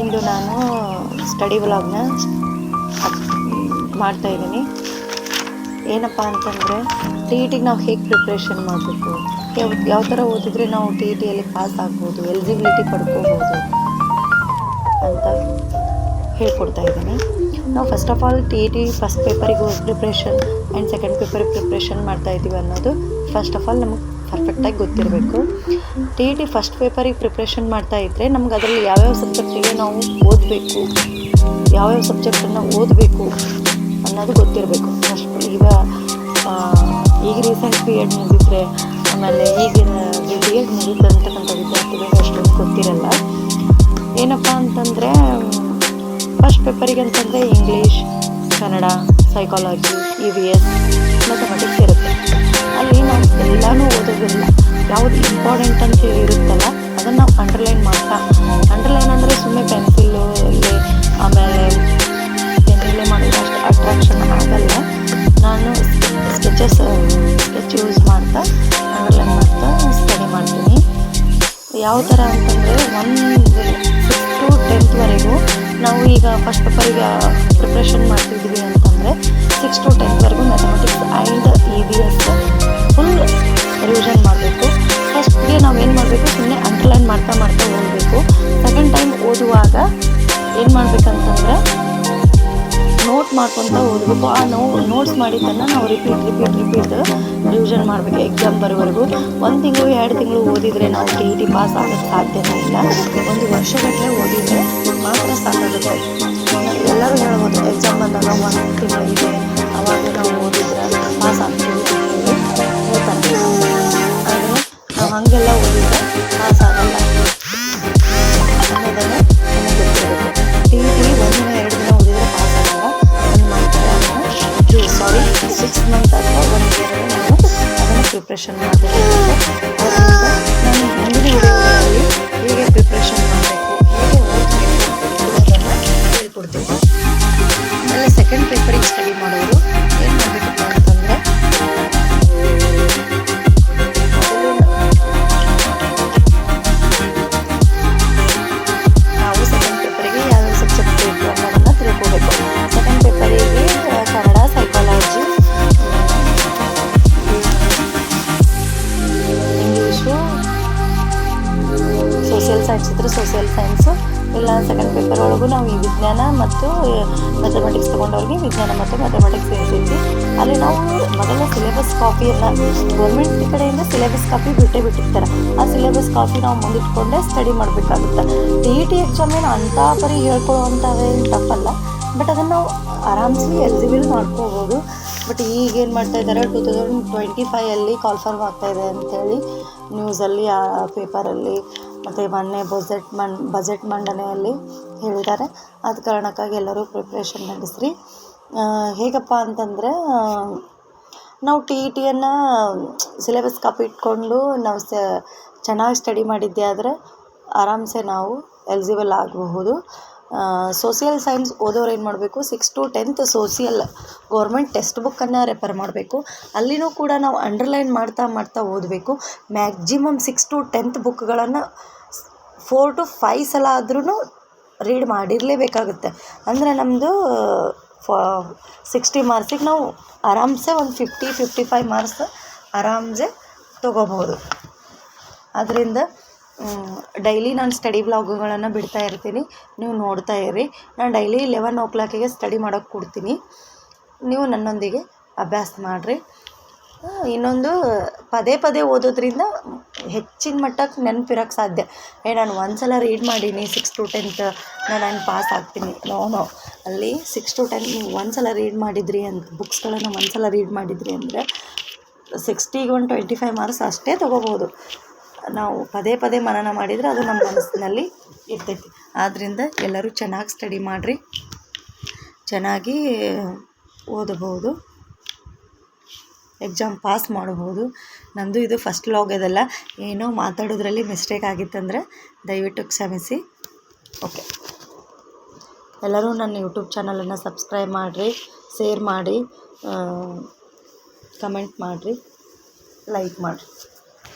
ಇಂದು ನಾನು ಸ್ಟಡಿ ವ್ಲಾಗ್ನ ಮಾಡ್ತಾಯಿದ್ದೀನಿ ಏನಪ್ಪ ಅಂತಂದರೆ ಟಿ ಇ ಟಿಗೆ ನಾವು ಹೇಗೆ ಪ್ರಿಪ್ರೇಷನ್ ಮಾಡಬೇಕು? ಯಾವ ಯಾವ ಥರ ಓದಿದ್ರೆ ನಾವು ಟಿ ಇ ಟಿಯಲ್ಲಿ ಪಾಸ್ ಆಗ್ಬೋದು ಎಲಿಜಿಬಿಲಿಟಿ ಪಡ್ಕೋಬೋದು ಅಂತ ಹೇಳ್ಕೊಡ್ತಾ ಇದ್ದೀನಿ. ನಾವು first of all T E T first ಪೇಪರಿಗೂ preparation and second ಪೇಪರಿಗೆ ಪ್ರಿಪ್ರೇಷನ್ ಮಾಡ್ತಾ ಇದ್ದೀವಿ ಅನ್ನೋದು ಫಸ್ಟ್ ಆಫ್ ಆಲ್ ನಮಗೆ ಪರ್ಫೆಕ್ಟಾಗಿ ಗೊತ್ತಿರಬೇಕು. ಟಿ ಇ ಟಿ ಫಸ್ಟ್ ಪೇಪರಿಗೆ ಪ್ರಿಪ್ರೇಷನ್ ಮಾಡ್ತಾ ಇದ್ದರೆ ನಮ್ಗೆ ಅದರಲ್ಲಿ ಯಾವ್ಯಾವ ಸಬ್ಜೆಕ್ಟಿಗೆ ನಾವು ಓದಬೇಕು, ಯಾವ್ಯಾವ ಸಬ್ಜೆಕ್ಟನ್ನು ಓದಬೇಕು ಅನ್ನೋದು ಗೊತ್ತಿರಬೇಕು. ಫಸ್ಟ್ ಈಗ ಈಗ ರೀಸೆಂಟ್ ಬಿ ಎಡ್ ಮುಗಿದ್ರೆ, ಆಮೇಲೆ ಈಗಿನ ಬಿ ಎಡ್ ಮುಗಿದಂತಕ್ಕಂಥ ವಿದ್ಯಾರ್ಥಿಗಳಿಗೆ ಅಷ್ಟೊಂದು ಗೊತ್ತಿರಲ್ಲ. ಏನಪ್ಪ ಅಂತಂದರೆ ಫಸ್ಟ್ ಪೇಪರಿಗೆ ಅಂತಂದರೆ English Kannada psychology E V S ಇರುತ್ತೆ ಅಲ್ಲಿ ನಾವು ಎಲ್ಲನೂ ಓದೋದಿಲ್ಲ. ಯಾವುದು ಇಂಪಾರ್ಟೆಂಟ್ ಅಂತ ಇರುತ್ತಲ್ಲ, ಅದನ್ನು ನಾವು ಅಂಡರ್ಲೈನ್ ಮಾಡ್ತಾ ಅಂಡರ್ಲೈನ್ ಅಂದರೆ ಸುಮ್ಮನೆ ಪೆನ್ಸಿಲ್ಲು ಇಲ್ಲಿ ಆಮೇಲೆ ಪೆನ್ಸಿಲ್ ಮಾಡಿದ್ರೆ ಅಷ್ಟು ಅಟ್ರಾಕ್ಷನ್ ಆಗಲ್ಲ. ನಾನು ಸ್ಕೆಚಸ್ ಸ್ಕೆಚ್ ಯೂಸ್ ಮಾಡ್ತಾ ಅಂಡರ್ಲೈನ್ ಮಾಡ್ತಾ ಸ್ಟಡಿ ಮಾಡ್ತೀನಿ. ಯಾವ ಥರ ಅಂತಂದರೆ ಒನ್ ಟು ಟೆಂತ್ವರೆಗೂ ನಾವು ಈಗ ಫಸ್ಟ್ ಪೇಪರಿಗೆ ಪ್ರಿಪ್ರೇಷನ್ ಮಾಡ್ತಿದ್ವಿ ಅಂತಂದರೆ six to ಟೆನ್ವರೆಗೂ mathematics and E V S full revision ಮಾಡಬೇಕು. ಫಸ್ಟ್ಗೆ ನಾವು ಏನು ಮಾಡಬೇಕು? ಸುಮ್ಮನೆ ಅಂಡರ್ಲೈನ್ ಮಾಡ್ತಾ ಮಾಡ್ತಾ ಓದಬೇಕು. ಸೆಕೆಂಡ್ ಟೈಮ್ ಓದುವಾಗ ಏನು ಮಾಡಬೇಕಂತಂದ್ರೆ ನೋಟ್ ಮಾಡ್ಕೊತ ಓದಬೇಕು. ಆ ನೋ ನೋಟ್ಸ್ ಮಾಡಿದ್ದನ್ನು ನಾವು ರಿಪೀಟ್ ರಿಪೀಟ್ ರಿಪೀಟ್ ರಿವಿಷನ್ ಮಾಡಬೇಕು ಎಕ್ಸಾಮ್ ಬರೋವರೆಗೂ. ಒಂದು ತಿಂಗಳು, ಎರಡು ತಿಂಗಳು ಓದಿದರೆ ನಾವು ಟಿ ಇ ಟಿ ಪಾಸ್ ಆಗೋಕ್ಕೆ ಸಾಧ್ಯನೇ ಇಲ್ಲ. ಒಂದು ವರ್ಷಗಟ್ಟಲೆ ಓದಿದರೆ ಮಾತ್ರ ಸಾಕಾಗುತ್ತೆ. ಎಲ್ಲರೂ ಹೇಳ್ಬೋದು ಎಕ್ಸಾಮ್ ಬಂದಾಗ ಒಂದು ತಿಂಗಳು ಪ್ರಿಪ್ರೇಷನ್ ಮಾಡಬೇಕಾಗುತ್ತೆ ಆದ್ದರಿಂದ ನಾನು ಸೆಕೆಂಡ್ ಪೇಪರ್ ಒಳಗೂ ನಾವು ಈ ವಿಜ್ಞಾನ ಮತ್ತು ಮ್ಯಾಥಮೆಟಿಕ್ಸ್ ತೊಗೊಂಡವ್ರಿಗೆ ವಿಜ್ಞಾನ ಮತ್ತು ಮ್ಯಾಥಮೆಟಿಕ್ಸ್ ಇರ್ತೈತಿ ಅಲ್ಲಿ ನಾವು ಮೊದಲ ಸಿಲೆಬಸ್ ಕಾಪಿಯನ್ನು ಗೌರ್ಮೆಂಟ್ ಕಡೆಯಿಂದ ಸಿಲೆಬಸ್ ಕಾಪಿ ಬಿಟ್ಟೇ ಬಿಟ್ಟಿರ್ತಾರೆ. ಆ ಸಿಲೆಬಸ್ ಕಾಪಿ ನಾವು ಮುಂದಿಟ್ಕೊಂಡೇ ಸ್ಟಡಿ ಮಾಡಬೇಕಾಗುತ್ತೆ. ಟಿ ಇ ಟಿ ಎಕ್ಸಾಮ್ ಏನು ಅಂಥ ಪರಿ ಹೇಳ್ಕೊಳ್ಳುವಂಥವೇನು ತಪ್ಪಲ್ಲ. ಬಟ್ ಅದನ್ನು ನಾವು ಆರಾಮ್ಸಿ ಎಲಿಜಿಬಲ್ ಮಾಡ್ಕೋಬೋದು. ಬಟ್ ಈಗ ಏನು ಮಾಡ್ತಾ ಇದ್ದಾರೆ? ಟೂ ತೌಸಂಡ್ ಟ್ವೆಂಟಿ ಫೈಯಲ್ಲಿ ಕಾಲ್ಫರ್ಮ್ ಆಗ್ತಾಯಿದೆ ಅಂಥೇಳಿ ನ್ಯೂಸಲ್ಲಿ ಆ ಪೇಪರಲ್ಲಿ ಮತ್ತು ಮೊನ್ನೆ ಬಜೆಟ್ ಮನ್, ಬಜೆಟ್ ಮಂಡನೆಯಲ್ಲಿ ಹೇಳಿದ್ದಾರೆ. ಆದ ಕಾರಣಕ್ಕಾಗಿ ಎಲ್ಲರೂ ಪ್ರಿಪ್ರೇಷನ್ ನಡೆಸ್ರಿ. ಹೇಗಪ್ಪ ಅಂತಂದರೆ ನಾವು ಟಿ ಇ ಟಿಯನ್ನು ಸಿಲೆಬಸ್ ಕಾಪಿ ಇಟ್ಕೊಂಡು ನಾವು ಸ, ಚೆನ್ನಾಗಿ ಸ್ಟಡಿ ಮಾಡಿದ್ದೆ ಆದರೆ ಆರಾಮ್ಸೆ ನಾವು ಎಲಿಜಿಬಲ್ ಆಗಬಹುದು. ಸೋಷಿಯಲ್ ಸೈನ್ಸ್ ಓದೋರು ಏನು ಮಾಡಬೇಕು? Six to tenth social government text ಬುಕ್ಕನ್ನು ರೆಫರ್ ಮಾಡಬೇಕು. ಅಲ್ಲಿನೂ ಕೂಡ ನಾವು ಅಂಡರ್ಲೈನ್ ಮಾಡ್ತಾ ಮಾಡ್ತಾ ಓದಬೇಕು. ಮ್ಯಾಕ್ಸಿಮಮ್ ಸಿಕ್ಸ್ ಟು ಟೆಂತ್ ಬುಕ್ಗಳನ್ನು ಫೋರ್ ಟು ಫೈವ್ ಸಲ ಆದ್ರೂ ರೀಡ್ ಮಾಡಿರಲೇಬೇಕಾಗುತ್ತೆ. ಅಂದರೆ ನಮ್ಮದು ಫ ಸಿಕ್ಸ್ಟಿ ಮಾರ್ಕ್ಸಿಗೆ ನಾವು ಆರಾಮ್ಸೆ ಒಂದು ಫಿಫ್ಟಿ ಫಿಫ್ಟಿ ಫೈವ್ ಮಾರ್ಕ್ಸ್ ಆರಾಮ್ಸೆ ತೊಗೋಬೋದು ಆದ್ದರಿಂದ ಡೈಲಿ ನಾನು ಸ್ಟಡಿ ಬ್ಲಾಗುಗಳನ್ನು ಬಿಡ್ತಾ ಇರ್ತೀನಿ. ನೀವು ನೋಡ್ತಾ ಇರಿ. ನಾನು ಡೈಲಿ ಲೆವೆನ್ ಓ ಕ್ಲಾಕಿಗೆ ಸ್ಟಡಿ ಮಾಡೋಕ್ಕೆ ಕೊಡ್ತೀನಿ. ನೀವು ನನ್ನೊಂದಿಗೆ ಅಭ್ಯಾಸ ಮಾಡಿರಿ. ಇನ್ನೊಂದು ಪದೇ ಪದೇ ಓದೋದ್ರಿಂದ ಹೆಚ್ಚಿನ ಮಟ್ಟಕ್ಕೆ ನೆನಪಿರೋಕ್ಕೆ ಸಾಧ್ಯ. ಏ, ನಾನು ಒಂದು ಸಲ ರೀಡ್ ಮಾಡೀನಿ ಸಿಕ್ಸ್ ಟು ಟೆಂತ್ ನಾನು ನಾನು ಪಾಸ್ ಆಗ್ತೀನಿ. ನೋ ನೋ ಅಲ್ಲಿ ಸಿಕ್ಸ್ ಟು ಟೆಂತ್ ನೀವು ಒಂದು ಸಲ ರೀಡ್ ಮಾಡಿದ್ರಿ ಅಂತ ಬುಕ್ಸ್ಗಳನ್ನು ಒಂದು ಸಲ ರೀಡ್ ಮಾಡಿದ್ರಿ ಅಂದರೆ ಸಿಕ್ಸ್ಟಿಗೆ ಒಂದು ಟ್ವೆಂಟಿ ಫೈವ್ ಮಾರ್ಕ್ಸ್ ಅಷ್ಟೇ ತೊಗೋಬೋದು. ನಾವು ಪದೇ ಪದೇ ಮನನ ಮಾಡಿದರೆ ಅದು ನಮ್ಮ ಮನಸ್ಸಿನಲ್ಲಿ ಇರ್ತೈತಿ. ಆದ್ದರಿಂದ ಎಲ್ಲರೂ ಚೆನ್ನಾಗಿ ಸ್ಟಡಿ ಮಾಡಿರಿ. ಚೆನ್ನಾಗಿ ಓದಬಹುದು. ಎಕ್ಸಾಮ್ ಪಾಸ್ ಮಾಡಬಹುದು. ನಂದು ಇದು ಫಸ್ಟ್ ಲಾಗ್ ಇದಲ್ಲ. ಏನೋ ಮಾತಾಡೋದ್ರಲ್ಲಿ ಮಿಸ್ಟೇಕ್ ಆಗಿತ್ತಂದರೆ ದಯವಿಟ್ಟು ಕ್ಷಮಿಸಿ. ಓಕೆ ಎಲ್ಲರೂ ನನ್ನ ಯೂಟ್ಯೂಬ್ ಚಾನಲನ್ನು ಸಬ್ಸ್ಕ್ರೈಬ್ ಮಾಡಿರಿ ಶೇರ್ ಮಾಡಿ ಕಮೆಂಟ್ ಮಾಡಿರಿ ಲೈಕ್ ಮಾಡಿರಿ.